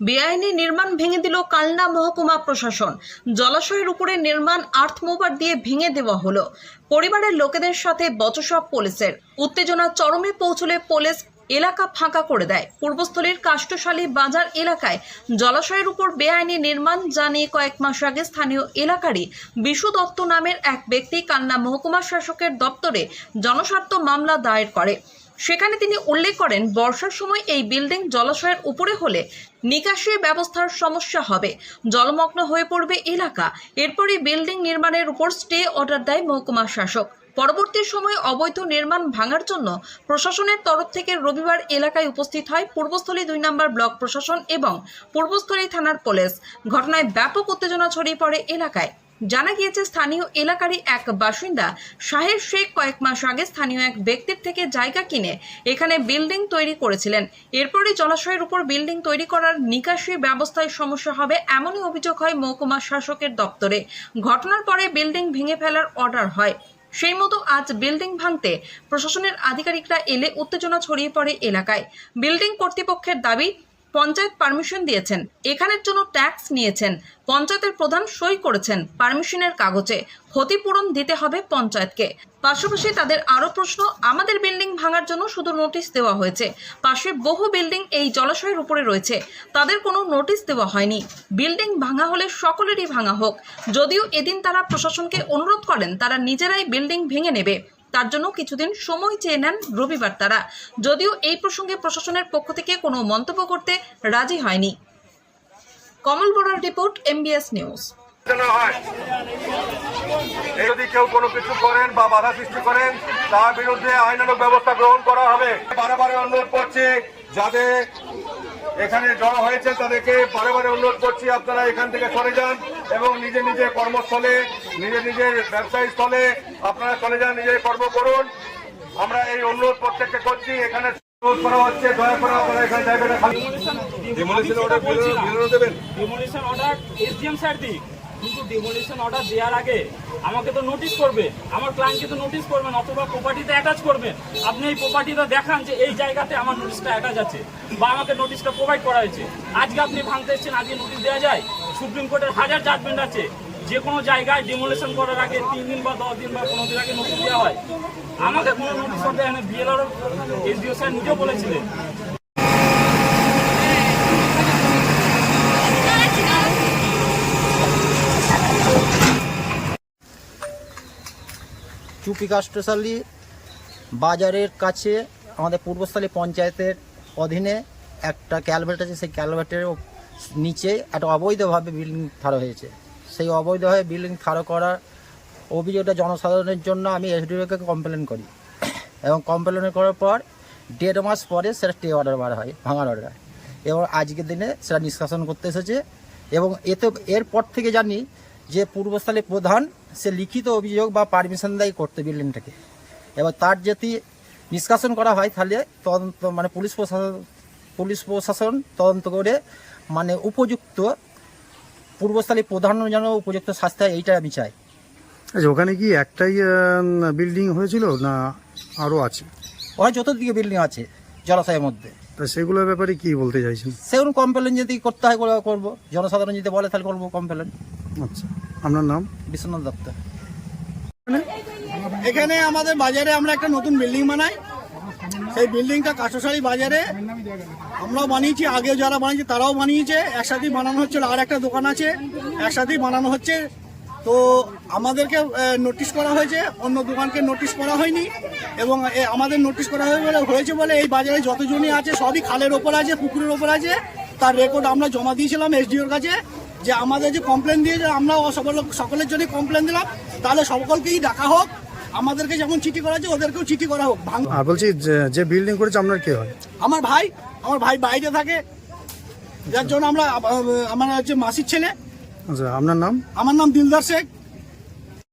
বেআইনি নির্মাণ ভেঙে দিল কালনা মহকুমা প্রশাসন। জলাশয়ের উপরে নির্মাণ আর্থ মোভার দিয়ে ভেঙে দেওয়া হলো। পরিবারের লোকেদের সাথে বচসব পুলিশের। উত্তেজনা চরমে পৌঁছলে পুলিশ এলাকা ফাঁকা করে দেয়। পূর্বস্থলীর কাষ্টশালী বাজার এলাকায় জলাশয়ের উপর বেআইনি নির্মাণ জানিয়ে কয়েক মাস আগে স্থানীয় এলাকারই বিশু দত্ত নামের এক ব্যক্তি কান্না মহকুমা শাসকের দপ্তরে জনস্বার্থ মামলা দায়ের করে। সেখানে তিনি উল্লেখ করেন, বর্ষার সময় এই বিল্ডিং জলাশয়ের উপরে হলে নিকাশি ব্যবস্থার সমস্যা হবে। জলমগ্ন হয়ে পড়বে এলাকা। এরপরই বিল্ডিং নির্মাণের উপর স্টে অর্ডার দেয় মহকুমা শাসক। পরবর্তী সময়ে অবৈধ নির্মাণ ভাঙার জন্য প্রশাসনের তরফ থেকে রবিবার এলাকায় উপস্থিত হয় পূর্বস্থলী দুই নম্বর ব্লক প্রশাসন এবং পূর্বস্থলী থানার পুলিশ। ঘটনায় ব্যাপক উত্তেজনা ছড়িয়ে পড়ে এলাকায়। জানা গিয়েছে, স্থানীয় এলাকারই এক বাসিন্দা শাহের শেখ কয়েক মাস আগে স্থানীয় এক ব্যক্তির থেকে জায়গা কিনে এখানে বিল্ডিং তৈরি করেছিলেন। এরপরই জলাশয়ের উপর বিল্ডিং তৈরি করার নিকাশি ব্যবস্থায় সমস্যা হবে এমনই অভিযোগ হয় মহকুমা শাসকের দপ্তরে। ঘটনার পরে বিল্ডিং ভেঙে ফেলার অর্ডার হয়। সেই মতো আজ বিল্ডিং ভাঙতে প্রশাসনের আধিকারিকরা এলে উত্তেজনা ছড়িয়ে পড়ে এলাকায়। বিল্ডিং কর্তৃপক্ষের দাবি পঞ্চায়েত পারমিশন দিয়েছেন। এখানের জন্য ট্যাক্স নিয়েছেন। পঞ্চায়েতের প্রধান সই করেছেন পারমিশনের কাগজে। ক্ষতিপূরণ দিতে হবে পঞ্চায়েতকে। পাশাপাশি তাদের আরও প্রশ্ন, আমাদের বিল্ডিং ভাঙার জন্য শুধু নোটিশ দেওয়া হয়েছে। পাশে বহু বিল্ডিং এই জলাশয়ের উপরে রয়েছে। তাদের কোনো নোটিশ দেওয়া হয়নি। বিল্ডিং ভাঙা হলে সকলেরই ভাঙা হোক। যদিও এদিন তারা প্রশাসনকে অনুরোধ করেন, তারা নিজেরাই বিল্ডিং ভেঙে নেবে। তার জন্য কিছুদিন সময় চেয়ে নেন রবিবার তারা। যদিও এই প্রসঙ্গে প্রশাসনের পক্ষ থেকে কোনো মন্তব্য করতে রাজি হয়নি। কমল বড়ার রিপোর্ট এমবিএস নিউজ যদি কেউ কোনো কিছু করেন বা বাধা সৃষ্টি করেন, তার বিরুদ্ধে আইনানুগ ব্যবস্থা গ্রহণ করা হবে। বারে বারে অনুরোধ করছি যাদের এখানে জড়ো হয়েছে তাদেরকে বারে বারে অনুরোধ করছি আপনারা এখান থেকে সরে যান এবং নিজে নিজের কর্মস্থলে নিজে নিজের ব্যবসায়ী স্থলে আপনারা চলে যান নিজের কর্ম করুন। আমরা এই অনুরোধ প্রত্যেককে করছি এখানে অনুরোধ করা হচ্ছে দয়া করে আপনারা এখানে? ডেমোলিশন অর্ডার এসডিএম স্যার দিক কিন্তু ডেমোলিশন অর্ডার দেওয়ার আগে আমাকে তো নোটিশ করবে। আমার ক্লায়েন্টকে তো নোটিশ করবেন অথবা প্রপার্টিতে অ্যাটাচ করবেন আপনি এই প্রপার্টিটা দেখান যে এই জায়গাতে আমার নোটিশটা অ্যাটাচ আছে বা আমাকে নোটিশটা প্রোভাইড করা হয়েছে। আজকে আপনি ভাঙতে এসেছেন, আজকে নোটিশ দেওয়া যায়। সুপ্রিম কোর্টের হাজার জাজমেন্ট আছে। যে কোনো জায়গায় ডেমোলিশন করার আগে তিন দিন বা দশ দিন বা পনেরো দিন আগে নোটিশ দেওয়া হয়। আমাকে কোনো নোটিশ করতে হয় না বিএলআর এসডিও স্যার নিজেও বলেছিলেন চুপি কাষ্টশালী বাজারের কাছে, আমাদের পূর্বস্থলী পঞ্চায়েতের অধীনে একটা ক্যালভেট আছে, সেই ক্যালভার্টের নিচে একটা অবৈধভাবে বিল্ডিং থাড়ো হয়েছে। সেই অবৈধভাবে বিল্ডিং থাড়ো করার অভিযোগটা জনসাধারণের জন্য আমি এসডিওকে কমপ্লেন করি। এবং কমপ্লেন করার পর দেড় মাস পরে সেটা টে অর্ডার বার হয়, ভাঙার অর্ডার এবং আজকের দিনে সেটা নিষ্কাশন করতে এসেছে। এবং এতে, এরপর থেকে জানি যে পূর্বস্থলী প্রধান সে লিখিত অভিযোগ বা পারমিশন দেয় করতে বিল্ডিংটাকে এবার তার যদি নিষ্কাশন করা হয় তাহলে তদন্ত মানে পুলিশ প্রশাসন পুলিশ প্রশাসন তদন্ত করে মানে উপযুক্ত পূর্বস্থলী প্রধান যেন উপযুক্ত শাস্তি হয় এইটা আমি চাই। আচ্ছা ওখানে কি একটাই বিল্ডিং হয়েছিল না আরও আছে? ওখানে চতুর্দিকে বিল্ডিং আছে জলাশয়ের মধ্যে। তা সেগুলোর ব্যাপারে কি বলতে চাইছেন? সেগুলো কমপ্লেন যদি করতে হয় করে করব। জনসাধারণ যদি বলে তাহলে করব কমপ্লেন আচ্ছা আপনার নাম? বিশ্বনাথ দত্ত। এখানে আমাদের বাজারে আমরা একটা নতুন বিল্ডিং বানাই। সেই বিল্ডিংটা কাঁচসারি বাজারে আমরাও বানিয়েছি আগে যারা বানিয়েছে তারাও বানিয়েছে। একসাথেই বানানো হচ্ছিল আর একটা দোকান আছে একসাথেই বানানো হচ্ছে। তো আমাদেরকে নোটিশ করা হয়েছে অন্য দোকানকে নোটিশ করা হয়নি। এবং এ, আমাদের নোটিশ করা হয়ে বলে হয়েছে বলে এই বাজারে যতজনই আছে সবই খালের ওপর আছে পুকুরের ওপর আছে। তার রেকর্ড আমরা জমা দিয়েছিলাম এসডিওর কাছে। যে আমাদের যে কমপ্লেন দিয়ে আমরা সকল সকলের জন্য কমপ্লেন দিলাম। তাহলে সকলকেই ডাকা হোক। আমাদেরকে যেমন চিঠি করা আছে ওদেরকেও চিঠি করা হোক। আর বলছি যে- যে বিল্ডিং করেছে আপনার কে হয়? আমার ভাই আমার ভাই বাইরে থাকে। যার জন্য আমরা আমার হচ্ছে মাসির ছেলে। আচ্ছা আপনার নাম? আমার নাম দিলদার শেখ।